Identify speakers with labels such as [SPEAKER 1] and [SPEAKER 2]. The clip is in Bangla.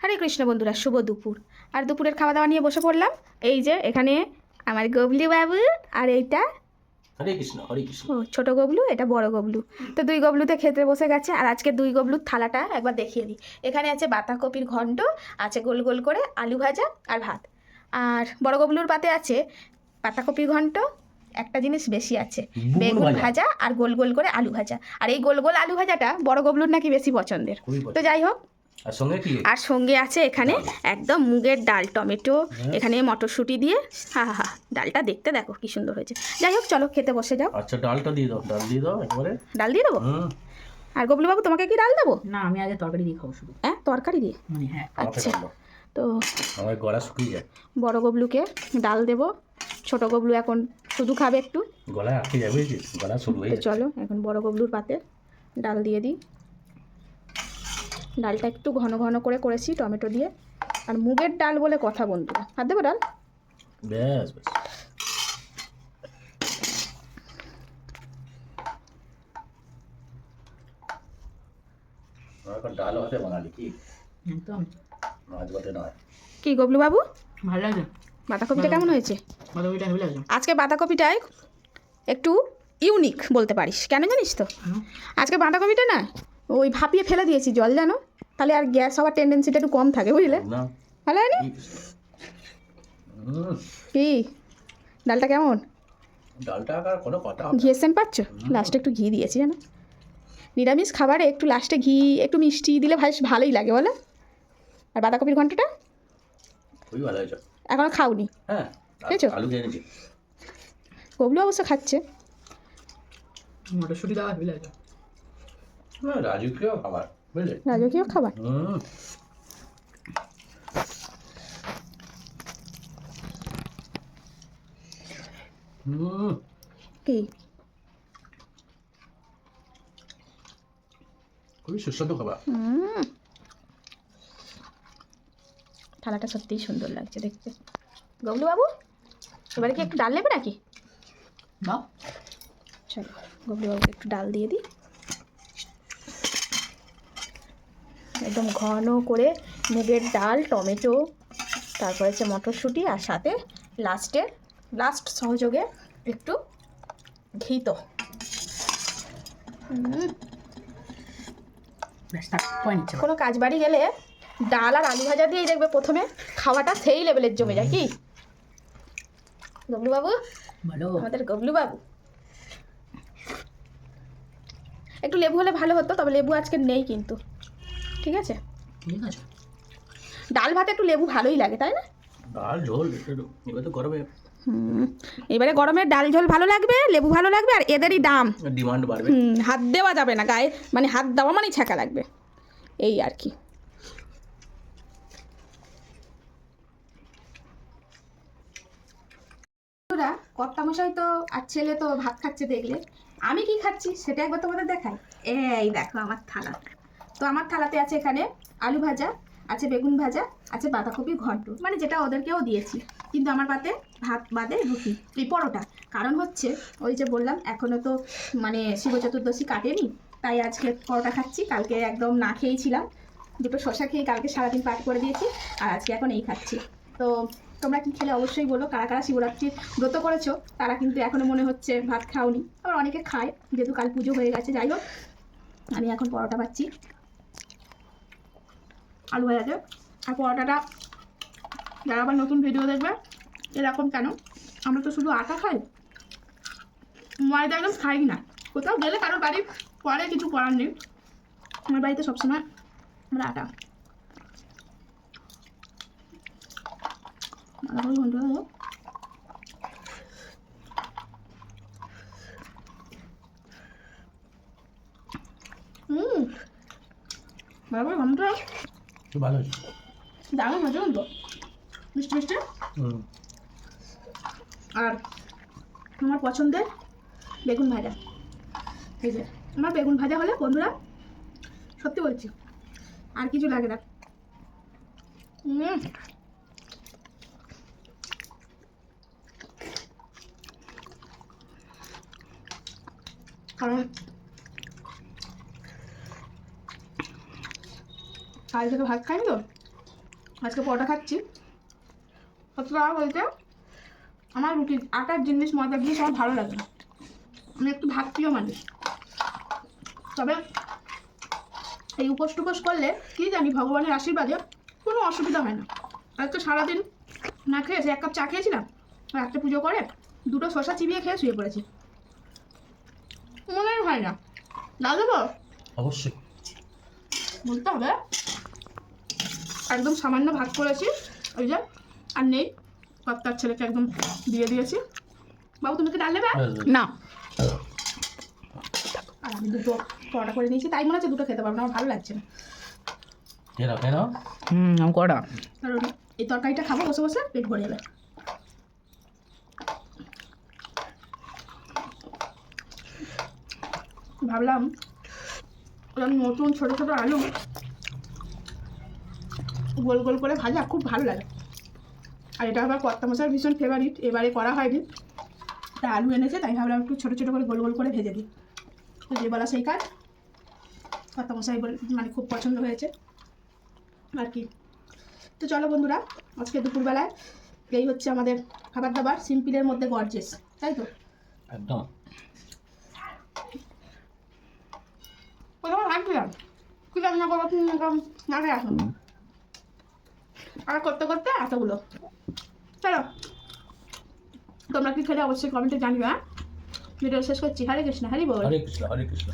[SPEAKER 1] হরে কৃষ্ণ বন্ধুরা শুভ দুপুর। আর দুপুরের খাওয়া দাওয়া নিয়ে বসে পড়লাম। এই যে এখানে আমার গবলু বাবু আর এইটা
[SPEAKER 2] হরে কৃষ্ণ হরে কৃষ্ণ।
[SPEAKER 1] ও ছোট গবলু এটা বড় গবলু। তো দুই গবলুতে খেতে বসে গেছে আর আজকে দুই গবলুর থালাটা একবার দেখিয়ে দিই। এখানে আছে বাঁধাকপির ঘন্ট আছে গোল গোল করে আলু ভাজা আর ভাত। আর বড় গবলুর পাতে আছে পাতাকপির ঘন্ট একটা জিনিস বেশি আছে
[SPEAKER 2] বেগুন। ভাজা
[SPEAKER 1] আর গোল গোল করে আলু ভাজা। আর এই গোল গোল আলু ভাজাটা বড় গবলুর নাকি বেশি পছন্দের? তো যাই হোক
[SPEAKER 2] আর সঙ্গে কি?
[SPEAKER 1] আর সঙ্গে আছে এখানে একদম মুগের ডাল টমেটো
[SPEAKER 2] হ্যাঁ।
[SPEAKER 1] এখানে মটরশুঁটি দিয়ে। হা হা হা ডালটা দেখতে দেখো কি সুন্দর হয়েছে। যাই হোক চলো খেতে বসে যাও।
[SPEAKER 2] আচ্ছা ডালটা দিয়ে দাও ডাল দিয়ে দাও একবারে।
[SPEAKER 1] ডাল দিয়ে দেবো? আর গবলু বাবু তোমাকে কি ডাল দেবো?
[SPEAKER 3] না আমি আগে তরকারি দিয়ে খাব শুধু।
[SPEAKER 1] হ্যাঁ তরকারি দিয়ে?
[SPEAKER 3] মানে হ্যাঁ।
[SPEAKER 1] আচ্ছা। তো
[SPEAKER 2] আমার গলা শুকিয়ে যায়।
[SPEAKER 1] বড় গবলুকে ডাল দেবো ছোট গবলু এখন শুধু খাবে একটু।
[SPEAKER 2] গলায় আটকে যাবে গলা শুরু হয়ে
[SPEAKER 1] চলো এখন বড় গবলুর পাতে ডাল দিয়ে দিই। ডালটা একটু ঘন ঘন করে করেছি টমেটো দিয়ে। আর মুগের ডাল বলে কথা বন্ধুরা। আর দেবো ডাল?
[SPEAKER 2] ব্যাস ব্যাস। ডাল ভাতে বানালি কি?
[SPEAKER 3] একদম।
[SPEAKER 2] মাছ ভাতে নয়।
[SPEAKER 1] কি গবলু বাবু?
[SPEAKER 3] ভালো লাগছে
[SPEAKER 1] বাঁধাকপিটা কেমন হয়েছে?
[SPEAKER 3] বাঁধাকপিটা হেভি লাগছে
[SPEAKER 1] আজকে বাঁধাকপিটায় একটু ইউনিক বলতে পারিস। কেন জানিস তো? আজকে বাঁধাকপিটা না ওই ভাপিয়ে ফেলে দিয়েছি জল জানো? তাহলে আর গ্যাস হওয়ার টেন্ডেন্সিটা একটু কম থাকে বুঝলে? ভালো হয়নি?
[SPEAKER 2] কি?
[SPEAKER 1] ডালটা কেমন?
[SPEAKER 2] ডালটা কোনো কথা
[SPEAKER 1] সেন্ট পাচ্ছ? লাস্টে একটু ঘি দিয়েছি জানো? নিরামিষ খাবারে একটু লাস্টে ঘি একটু মিষ্টি দিলে ভাই ভালোই লাগে বলো? আর বাঁধাকপির ঘন্টটা?
[SPEAKER 2] খুবই ভালো হয়েছে।
[SPEAKER 1] এখনও খাওনি?
[SPEAKER 2] হ্যাঁ
[SPEAKER 1] খেয়েছো?
[SPEAKER 2] আলু দিয়ে নিচ্ছি
[SPEAKER 1] গবলু অবশ্য খাচ্ছে।
[SPEAKER 3] মটরশুঁটি দেওয়া হেভি
[SPEAKER 2] রাজকীয় খাবার বুঝলে?
[SPEAKER 1] রাজকীয় খাবার?
[SPEAKER 2] হুম। হুম।
[SPEAKER 1] কি?
[SPEAKER 2] খুবই সুস্বাদু খাবার।
[SPEAKER 1] হুম। থালাটা সত্যিই সুন্দর লাগছে দেখতে। গবলু বাবু এবারে কি একটু ডাল নেবে নাকি?
[SPEAKER 3] দাও
[SPEAKER 1] চলো গবলু বাবুকে একটু ডাল দিয়ে দিই। একদম ঘন করে মুগের ডাল টমেটো তারপরে হচ্ছে মটরশুঁটি আর সাথে লাস্টে লাস্ট সহযোগে একটু ঘি তো। হুম।
[SPEAKER 3] ব্যাস থাক পয় নিচ্ছে
[SPEAKER 1] কোনো কাজ বাড়ি গেলে ডাল আর আলু ভাজা দিয়েই দেখবে প্রথমে খাওয়াটা সেই লেভেলের জমে যায় কি? গবলু বাবু
[SPEAKER 3] ভালো
[SPEAKER 1] আমাদের গবলু বাবু একটু লেবু হলে ভালো হতো তবে লেবু আজকে নেই কিন্তু। ঠিক আছে?
[SPEAKER 3] ঠিক আছে।
[SPEAKER 1] ডাল ভাতে একটু লেবু ভালোই লাগে তাই না?
[SPEAKER 2] ডাল ঝোল এবার তো গরমে।
[SPEAKER 1] এবারে গরমের ডাল ঝোল ভালো লাগবে লেবু ভালো লাগবে আর এদেরই দাম।
[SPEAKER 2] ডিমান্ড বাড়বে।
[SPEAKER 1] হাত দেওয়া যাবে না গায়ে মানে হাত দেওয়া মানেই ছ্যাঁকা লাগবে। এই আর কি। কর্তামশাই তো আর ছেলে তো ভাত খাচ্ছে দেখলে। আমি কি খাচ্ছি সেটা একবার তোমাদের দেখাই। এই দেখো আমার থালা তো আমার থালাতে আছে এখানে আলু ভাজা, আছে বেগুন ভাজা, আছে বাঁধাকপি ঘন্ট। মানে যেটা ওদেরকেও দিয়েছি। কিন্তু আমার পাতে ভাত বাদে রুটি, এই পরোটা। কারণ হচ্ছে, ওই যে বললাম এখনও তো মানে শিব চতুর্দশী কাটেনি। তাই আজকে পরোটা খাচ্ছি, কালকে একদম না খেয়েই ছিলাম। দুটো শশা খেয়ে কালকে সারাদিন পাঠ করে দিয়েছি, আর আজকে এখন এই খাচ্ছি। তো তোমরা কি খেলে অবশ্যই বলো, কারা কারা শিবরাত্রির ব্রত করেছ? তারা কিন্তু এখনও মনে হচ্ছে ভাত খাওনি। আবার অনেকে খায়, যেহেতু কাল পুজো হয়ে গেছে, যাই হোক। আমি এখন পরোটা পাচ্ছি আলু ভাজাতে আর পরোটাটা যারা আবার নতুন ভিডিও দেখবে, এরকম কেন? আমরা তো শুধু আটা খাই। ময়দা একদম খাই না। কোথাও গেলে কারোর বাড়ি পরে কিছু করার নেই। আমার বাড়িতে সবসময় আমরা আটা। হুম বাবা ঘন্ট
[SPEAKER 2] ভালো
[SPEAKER 1] দারুণ হয়েছে কিন্তু মিষ্টি মিষ্টি? আর আমার পছন্দের বেগুন ভাজা। এই যে আমার বেগুন ভাজা হলে বন্ধুরা সত্যি বলছি আর কিছু লাগে না। কারণ কাল থেকে ভাত খাইনি তো? আজকে পরোটা খাচ্ছি। কত টাকা বলতে আমার রুটি আটার জিনিস ময়দা জিনিস আমার ভালো লাগে না। আমি একটু ভাত প্রিয় মানুষ। তবে এই উপোস টুপোস করলে কি জানি ভগবানের আশীর্বাদে কোনো অসুবিধা হয় না। আর তো সারাদিন না খেয়ে সে এক কাপ চা খেয়েছিলাম রাত্রে পুজো করে দুটো শশা চিবিয়ে খেয়ে শুয়ে পড়েছি। মনেই হয় না। দেবো
[SPEAKER 2] অবশ্যই।
[SPEAKER 1] বলতে হবে একদম সামান্য ভাগ করেছি। ওই যে আর নেই। কর্তার ছেলেকে একদম দিয়ে দিয়েছি। বাবু তুমি কি ডাল নেবে?
[SPEAKER 3] না।
[SPEAKER 1] আর আমি দুটো পরোটা করে নিয়েছি। তাই মনে হচ্ছে দুটো খেতে পারব না আমার ভালো লাগছে না।
[SPEAKER 3] হুম আমি কটা
[SPEAKER 1] কারণ এই তরকারিটা খাব বসে বসে পেট ভরে যাবে। ভাবলাম নতুন ছোট ছোট আলু গোল গোল করে ভাজা খুব ভালো লাগে। আর এটা আবার কর্তা মশার ভীষণ ফেভারিট এবারে করা হয়নি। তা আলু এনেছে তাই ভাবলাম একটু ছোটো ছোটো করে গোল গোল করে ভেজে দিই। তো যে বলা সেই কাজ। কর্তা মশাই মানে খুব পছন্দ হয়েছে। আর কি। তো চলো বন্ধুরা আজকে দুপুরবেলায় এই হচ্ছে আমাদের খাবার দাবার সিম্পিলের মধ্যে গর্জেস তাই তো?
[SPEAKER 2] একদম।
[SPEAKER 1] প্রথমে ভাবছিলাম কি রান্না করব কি না করব, না আসুন আর করতে করতে এতগুলো। চলো, তোমরা কি খেলে অবশ্যই কমেন্টে জানিও হ্যাঁ ভিডিও শেষ করছি। হরে কৃষ্ণ, হরি বল।
[SPEAKER 2] হরে কৃষ্ণ হরে কৃষ্ণ।